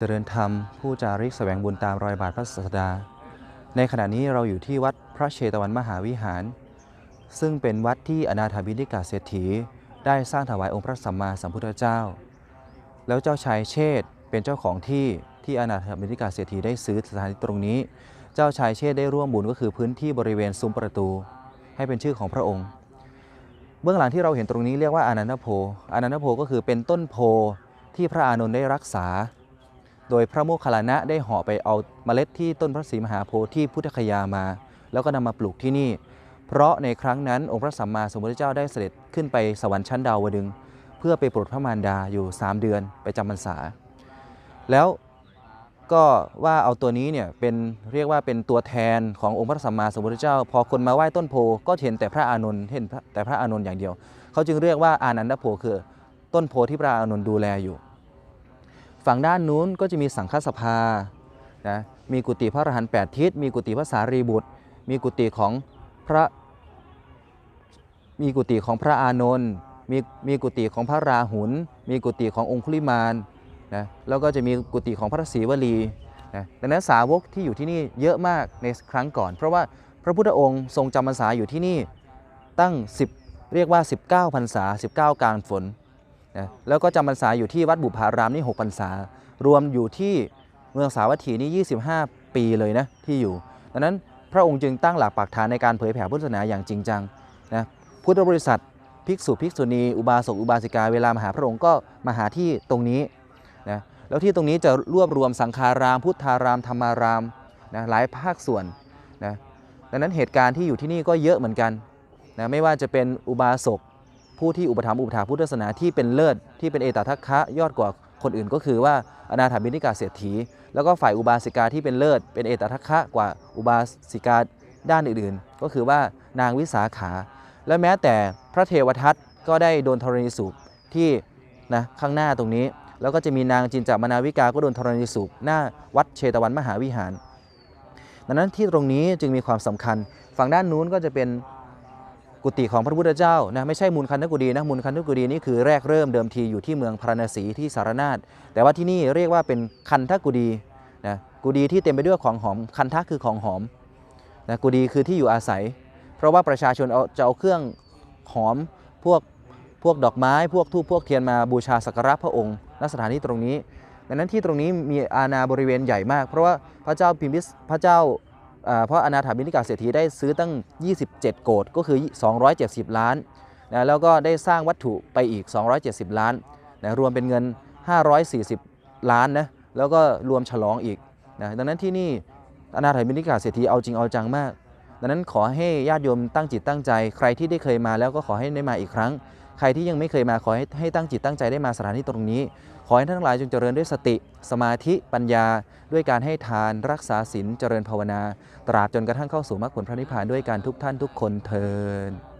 เจริญธรรมผู้จาริกแสวงบุญตามรอยบาทพระศาสดา ในขณะนี้เราอยู่ที่วัดพระเชตวันมหาวิหาร ซึ่งเป็นวัดที่อนาถบิณิกาเศรษฐีได้สร้างถวายองค์พระสัมมาสัมพุทธเจ้า แล้วเจ้าชายเชษฐ์เป็นเจ้าของที่ที่อนาถบิณิกาเศรษฐีได้ซื้อสถานที่ตรงนี้ เจ้าชายเชษฐ์ได้ร่วมบุญก็คือพื้นที่บริเวณซุ้มประตู ให้เป็นชื่อของพระองค์ เบื้องหลังที่เราเห็นตรงนี้เรียกว่าอานันทโพอานันทโพก็คือเป็นต้นโพที่พระอานนท์ได้รักษา โดยพระโมคคัลลานะได้ห่อไปเอาเมล็ดที่ต้นพระศรีมหาโพธิพุทธคยามา แล้วก็นำมาปลูกที่นี่ เพราะในครั้งนั้นองค์พระสัมมาสัมพุทธเจ้าได้เสด็จขึ้นไปสวรรค์ชั้นดาวดึง เพื่อไปโปรดพระมารดาอยู่ 3 เดือนไปจำพรรษา แล้วก็ว่าเอาตัวนี้เนี่ยเป็นเรียกว่าเป็นตัวแทนขององค์พระสัมมาสัมพุทธเจ้า พอคนมาไหว้ต้นโพก็เห็นแต่พระอานนท์เห็นแต่พระอานนท์อย่างเดียว เขาจึงเรียกว่าอานันทโพคือ ต้นโพที่พระอานนท์ดูแลอยู่ ฝั่งด้านนู้นก็จะมีสังฆสภานะมีกุฏิพระอรหันต์แปดทิศ มีกุฏิพระสารีบุตร มีกุฏิของพระ มีกุฏิของพระอานนท์ มีมีกุฏิของพระราหุล มีกุฏิขององคุลิมานนะแล้วก็จะมีกุฏิของพระศรีวลีนะดังนั้นสาวกที่อยู่ที่นี่เยอะมากในครั้งก่อน เพราะว่าพระพุทธองค์ทรงจำพรรษาอยู่ที่นี่ตั้ง 10 เรียกว่า 19พรรษา 19 กลางฝน นะแล้วก็จำพรรษาอยู่ที่วัดบุพารามนี่6พรรษา รวมอยู่ที่เมืองสาวัตถีนี่ 25 ปีเลยนะที่อยู่ ดังนั้นพระองค์จึงตั้งหลักปักฐานในการเผยแผ่พุทธศาสนาอย่างจริงจังนะพุทธบริษัทภิกษุภิกษุณี อุบาสกอุบาสิกาเวลามาหาพระองค์ก็มาหาที่ตรงนี้นะแล้วที่ตรงนี้จะรวบรวมสังฆาราม พุทธารามธรรมารามนะหลายภาคส่วนนะดังนั้นเหตุการณ์ที่อยู่ที่นี่ก็เยอะเหมือนกันนะไม่ว่าจะเป็นอุบาสก ผู้ที่อุปถัมภ์อุปถาพุทธศาสนาที่เป็นเลิศที่เป็นเอตทัคคะยอดกว่าคนอื่นก็คือว่าอนาถาบิณฑิกาเศรษฐี แล้วก็ฝ่ายอุบาสิกาที่เป็นเลิศ เป็นเอตทัคคะกว่าอุบาสิกาด้านอื่นๆ ก็คือว่านางวิสาขา และแม้แต่พระเทวทัตก็ได้โดนธรณีสูบที่นะข้างหน้าตรงนี้ แล้วก็จะมีนางจินจามนาวิกาก็โดนธรณีสูบหน้าวัดเชตวันมหาวิหาร ดังนั้นที่ตรงนี้จึงมีความสำคัญ ฝั่งด้านนู้นก็จะเป็น กุฏิของพระพุทธเจ้านะไม่ใช่มูลคันธกุฎีนะมูลคันธกุฎีนี่คือแรกเริ่มเดิมทีอยู่ที่เมืองพาราณสีที่สารนาฏแต่ว่าที่นี่เรียกว่าเป็นคันธกุฎีนะกุฎีที่เต็มไปด้วยของหอมคันธะคือของหอมนะกุฎีคือที่อยู่อาศัย เพราะว่าประชาชนเอาจะเอาเครื่องหอมพวกพวกดอกไม้พวกทูปพวกเทียนมาบูชาสักการะพระองค์ณสถานที่ตรงนี้ดังนั้นที่ตรงนี้มีอาณาบริเวณใหญ่มาก เพราะว่าพระเจ้าพิมพิสพระเจ้า เพราะอนาถาบิณฑิกาเศรษฐีได้ซื้อตั้ง 27 โกดก็คือ 270 ล้านนะแล้วก็ได้สร้างวัตถุไปอีก 270 ล้านนะรวมเป็นเงิน 540 ล้านนะแล้วก็รวมฉลองอีกนะดังนั้นที่นี่อนาถาบิณฑิกาเศรษฐีเอาจริงเอาจังมาก ดังนั้นขอให้ญาติโยมตั้งจิตตั้งใจ ใครที่ได้เคยมาแล้วก็ขอให้ได้มาอีกครั้ง ใครที่ยังไม่เคยมาขอให้ให้ตั้งจิตตั้งใจได้มาสถานที่ตรงนี้ ขอให้ท่านทั้งหลายจงเจริญด้วยสติ สมาธิปัญญา ด้วยการให้ทานรักษาศีลเจริญภาวนา ตราบจนกระทั่งเข้าสู่มรรคผลพระนิพพานด้วยการทุกท่านทุกคนเทิน